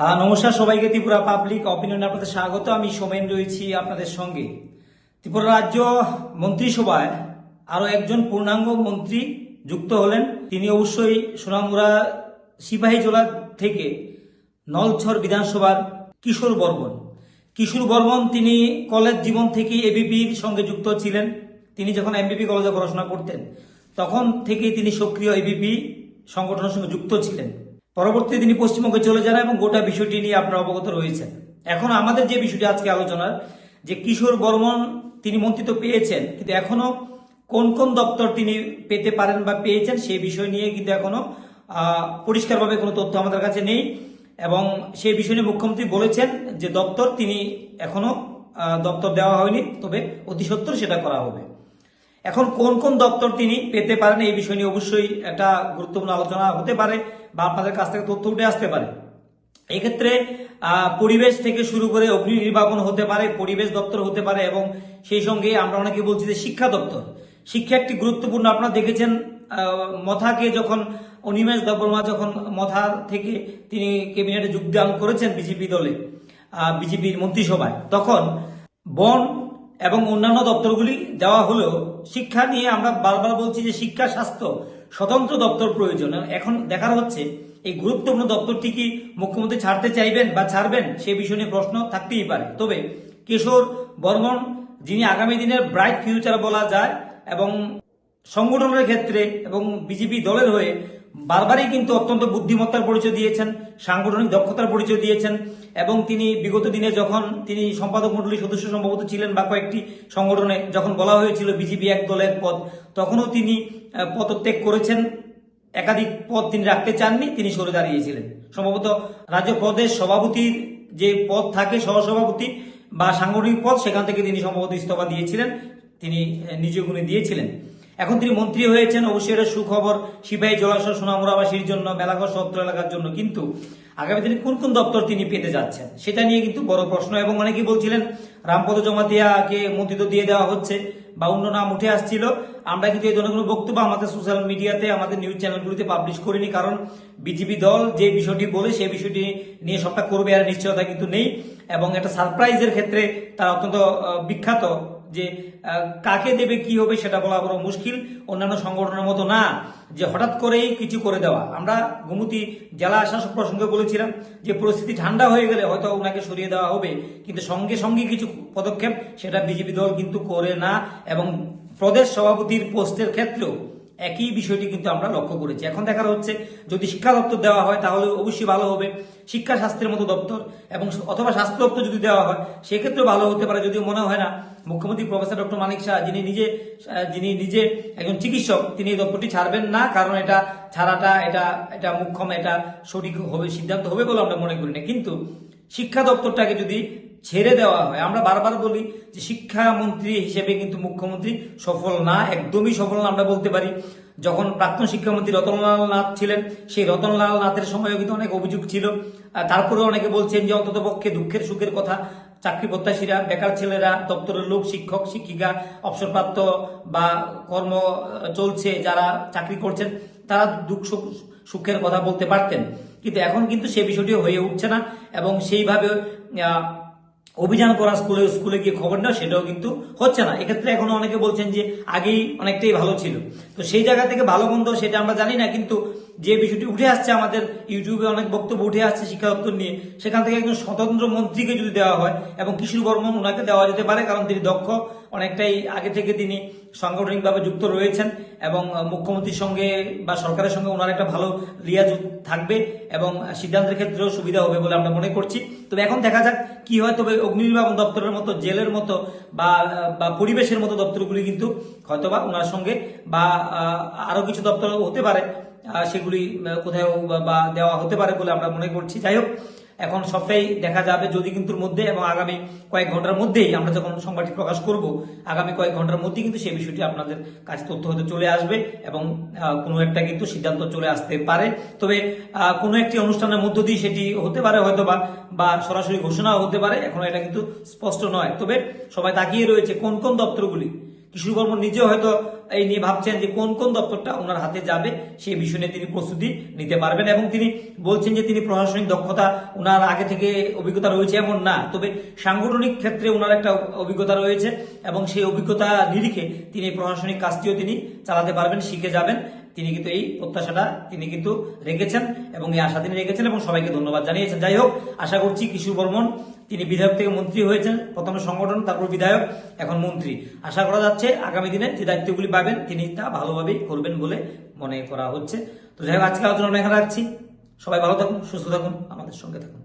নমস্কার সবাইকে, Tripura public opinion আপনাদের স্বাগত। আমি সোমেন রয়েছি আপনাদের সঙ্গে। ত্রিপুরা রাজ্য মন্ত্রিসভায় আরও একজন পূর্ণাঙ্গ মন্ত্রী যুক্ত হলেন। তিনি অবশ্যই সোনামুড়া সিপাহীজোলা থেকে নলছর বিধানসভার কিশোর বর্মন। কিশোর বর্মন তিনি কলেজ জীবন থেকে এবিপির সঙ্গে যুক্ত ছিলেন। তিনি যখন এমবিপি কলেজে পড়াশোনা করতেন, তখন থেকেই তিনি সক্রিয় এবিপি সংগঠনের সঙ্গে যুক্ত ছিলেন। পরবর্তীতে তিনি পশ্চিমবঙ্গে চলে যান এবং গোটা বিষয়টি নিয়ে আপনারা অবগত রয়েছেন। এখন আমাদের যে বিষয়টি আজকে আলোচনার, যে কিশোর বর্মন তিনি মন্ত্রিত্ব পেয়েছেন, কিন্তু এখনও কোন কোন দপ্তর তিনি পেতে পারেন বা পেয়েছেন সেই বিষয় নিয়ে কিন্তু এখনও পরিষ্কারভাবে কোনো তথ্য আমাদের কাছে নেই। এবং সেই বিষয় নিয়ে মুখ্যমন্ত্রী বলেছেন যে দপ্তর তিনি এখনও দপ্তর দেওয়া হয়নি, তবে অতি সত্বর সেটা করা হবে। এখন কোন কোন দপ্তর তিনি পেতে পারেন এই বিষয় নিয়ে অবশ্যই একটা গুরুত্বপূর্ণ আলোচনা হতে পারে বা আপনাদের কাছ থেকে তথ্য উঠে আসতে পারে। এক্ষেত্রে পরিবেশ থেকে শুরু করে অগ্নি নির্বাপন হতে পারে, পরিবেশ দপ্তর হতে পারে এবং সেই সঙ্গে আমরা অনেকে বলছি যে শিক্ষা দপ্তর। শিক্ষা একটি গুরুত্বপূর্ণ, আপনারা দেখেছেন মথাকে যখন অনিমেষ দেববর্মা যখন মথা থেকে তিনি ক্যাবিনেটে যোগদান করেছেন বিজেপি দলে বিজেপির মন্ত্রিসভায়, তখন বন এবং অন্যান্য দপ্তরগুলি দেওয়া হলেও শিক্ষা নিয়ে আমরা বারবার বলছি যে শিক্ষা, স্বাস্থ্য স্বতন্ত্র দপ্তর প্রয়োজন। এখন দেখার হচ্ছে, এই গুরুত্বপূর্ণ দপ্তরটি কি মুখ্যমন্ত্রী ছাড়তে চাইবেন বা ছাড়বেন সে বিষয় নিয়ে প্রশ্ন থাকতেই পারে। তবে কিশোর বর্মন, যিনি আগামী দিনের ব্রাইট ফিউচার বলা যায়, এবং সংগঠনের ক্ষেত্রে এবং বিজেপি দলের হয়ে বারবারই কিন্তু অত্যন্ত বুদ্ধিমত্তার পরিচয় দিয়েছেন সাংগঠনিক দক্ষতার পরিচয় দিয়েছেন এবং তিনি বিগত দিনে যখন তিনি সম্পাদক মন্ডলীর সদস্য সম্ভবত ছিলেন বা কয়েকটি সংগঠনে যখন বলা হয়েছিল বিজেপি এক দলের পদ তখনও তিনি পদত্যাগ করেছেন। একাধিক পদ তিনি রাখতে চাননি তিনি সরে দাঁড়িয়েছিলেন। সম্ভবত রাজ্য প্রদেশ সভাপতির যে পদ থাকে সহসভাপতি বা সাংগঠনিক পদ সেখান থেকে তিনি সম্ভবত ইস্তফা দিয়েছিলেন তিনি আহ, নিজ গুণে দিয়েছিলেন। এখন তিনি মন্ত্রী হয়েছেন, অবশ্যই এটা সুখবর। সিপাহী জলাশয় সোনামুড়াবাসীর জন্য মেলাঘর সত্র এলাকার জন্য। কিন্তু আগামী দিনে কোন কোন দপ্তর তিনি পেতে যাচ্ছেন? সেটা নিয়ে কিন্তু বড় প্রশ্ন। এবং অনেকেই বলছিলেন, রামপদ জমাতিয়াকে মন্ত্রিত্ব দিয়ে দেওয়া হচ্ছে বা অন্য নাম উঠে আসছিল। আমরা কিন্তু এই ধরনের কোনো বক্তব্য আমাদের সোশ্যাল মিডিয়াতে, আমাদের নিউজ চ্যানেলগুলিতে পাবলিশ করিনি। কারণ বিজেপি দল যে বিষয়টি বলে, সেই বিষয়টি নিয়ে সবটা করবে আর নিশ্চয়তা কিন্তু নেই। এবং একটা সারপ্রাইজের ক্ষেত্রে তারা অত্যন্ত বিখ্যাত যে কাকে দেবে, কি হবে সেটা বলা বড় মুশকিল। অন্যান্য সংগঠনের মতো না, যে হঠাৎ করেই কিছু করে দেওয়া। আমরা গোমতী জেলা শাসক প্রসঙ্গে বলেছিলাম যে, পরিস্থিতি ঠান্ডা হয়ে গেলে হয়তো ওনাকে সরিয়ে দেওয়া হবে, কিন্তু সঙ্গে সঙ্গে কিছু পদক্ষেপ সেটা বিজেপি দল কিন্তু করে না এবং প্রদেশ সভাপতির পোস্টের ক্ষেত্রেও একই বিষয়টি কিন্তু আমরা লক্ষ্য করেছি। এখন দেখার হচ্ছে, যদি শিক্ষা দপ্তর দেওয়া হয়, তাহলে অবশ্যই ভালো হবে। শিক্ষা স্বাস্থ্যের মতো দপ্তর এবং অথবা স্বাস্থ্য দপ্তর যদি দেওয়া হয়, সেক্ষেত্রেও ভালো হতে পারে, যদিও মনে হয় না। মুখ্যমন্ত্রী প্রফেসর ডক্টর মানিক শাহ, যিনি নিজে যিনি নিজে একজন চিকিৎসক, তিনি এই দপ্তরটি ছাড়বেন না, কারণ এটা ছাড়াটা, এটা এটা মুখ্যম, এটা সঠিক হবে, সিদ্ধান্ত হবে বলে আমরা মনে করি না। কিন্তু শিক্ষা দপ্তরটাকে যদি ছেড়ে দেওয়া হয়, আমরা বারবার বলি যে শিক্ষামন্ত্রী হিসেবে কিন্তু মুখ্যমন্ত্রী সফল না, একদমই সফল না আমরা বলতে পারি। যখন প্রাক্তন শিক্ষামন্ত্রী রতনলাল নাথ ছিলেন, সেই রতনলাল নাথের সময়ও কিন্তু অনেক অভিযোগ ছিল। আর তারপরেও অনেকে বলছেন যে অন্তত পক্ষে দুঃখের সুখের কথা চাকরি প্রত্যাশীরা, বেকার ছেলেরা, দপ্তরের লোক, শিক্ষক, শিক্ষিকা, অবসরপ্রাপ্ত বা কর্ম চলছে যারা চাকরি করছেন, তারা দুঃখ সুখ- সুখের কথা বলতে পারতেন। কিন্তু এখন কিন্তু সে বিষয়টি হয়ে উঠছে না এবং সেইভাবে অভিযান করা স্কুলে স্কুলে গিয়ে খবর নেওয়া সেটাও কিন্তু হচ্ছে না। এক্ষেত্রে এখনও অনেকে বলছেন যে আগেই অনেকটাই ভালো ছিল। তো সেই জায়গা থেকে ভালো মন্দ সেটা আমরা জানি না, কিন্তু যে বিষয়টি উঠে আসছে আমাদের ইউটিউবে অনেক বক্তব্য উঠে আসছে শিক্ষা দপ্তর নিয়ে, সেখান থেকে একজন স্বতন্ত্র মন্ত্রীকে যদি দেওয়া হয় এবং কিশোর বর্মন ওনাকে দেওয়া যেতে পারে, কারণ তিনি দক্ষ, অনেকটাই আগে থেকে তিনি সাংগঠনিকভাবে যুক্ত রয়েছেন এবং মুখ্যমন্ত্রীর সঙ্গে বা সরকারের সঙ্গে ওনার একটা ভালো লিয়াজ থাকবে এবং সিদ্ধান্তের ক্ষেত্রেও সুবিধা হবে বলে আমরা মনে করছি। তবে এখন দেখা যাক কি হয়। তবে অগ্নি নির্বাপন দপ্তরের মতো, জেলের মতো বা বা পরিবেশের মতো দপ্তরগুলি কিন্তু হয়তোবা ওনার সঙ্গে বা আরও কিছু দপ্তর হতে পারে। সেগুলি কোথাও বা- দেওয়া হতে পারে বলে আমরা মনে করছি। যাই হোক, এখন সবটাই দেখা যাবে যদি কিন্তু মধ্যে এবং আগামী কয়েক ঘণ্টার মধ্যেই আমরা যখন সংবাদটি প্রকাশ করব, আগামী কয়েক ঘণ্টার মধ্যেই কিন্তু সেই বিষয়টি আপনাদের কাছে তথ্য হতে চলে আসবে এবং কোনো একটা কিন্তু সিদ্ধান্ত চলে আসতে পারে। তবে কোনো একটি অনুষ্ঠানের মধ্য দিয়ে সেটি হতে পারে হয়তো বা বা সরাসরি ঘোষণাও হতে পারে। এখন এটা কিন্তু স্পষ্ট নয়। তবে সবাই তাকিয়ে রয়েছে কোন কোন দপ্তরগুলি কিশোর কর্ম নিজেও হয়তো এই নিয়ে ভাবছেন যে কোন কোন দপ্তরটা ওনার হাতে যাবে, সেই বিষয় তিনি প্রস্তুতি নিতে পারবেন এবং তিনি বলছেন যে তিনি প্রশাসনিক দক্ষতা ওনার আগে থেকে অভিজ্ঞতা রয়েছে এমন না। তবে সাংগঠনিক ক্ষেত্রে ওনার একটা অভিজ্ঞতা রয়েছে এবং সেই অভিজ্ঞতা নিরিখে তিনি প্রশাসনিক কাজটিও তিনি চালাতে পারবেন, শিখে যাবেন তিনি কিন্তু এই প্রত্যাশাটা তিনি কিন্তু রেখেছেন এবং এই আশা তিনি রেখেছেন এবং সবাইকে ধন্যবাদ জানিয়েছেন। যাই হোক, আশা করছি কিশোর বর্মন, তিনি বিধায়ক থেকে মন্ত্রী হয়েছেন, প্রথমে সংগঠন, তারপর বিধায়ক, এখন মন্ত্রী। আশা করা যাচ্ছে আগামী দিনে যে দায়িত্বগুলি পাবেন, তিনি তা ভালোভাবেই করবেন বলে মনে করা হচ্ছে। তো যাই হোক আজকে আলোচনা এখানে রাখছি। সবাই ভালো থাকুন, সুস্থ থাকুন, আমাদের সঙ্গে থাকুন।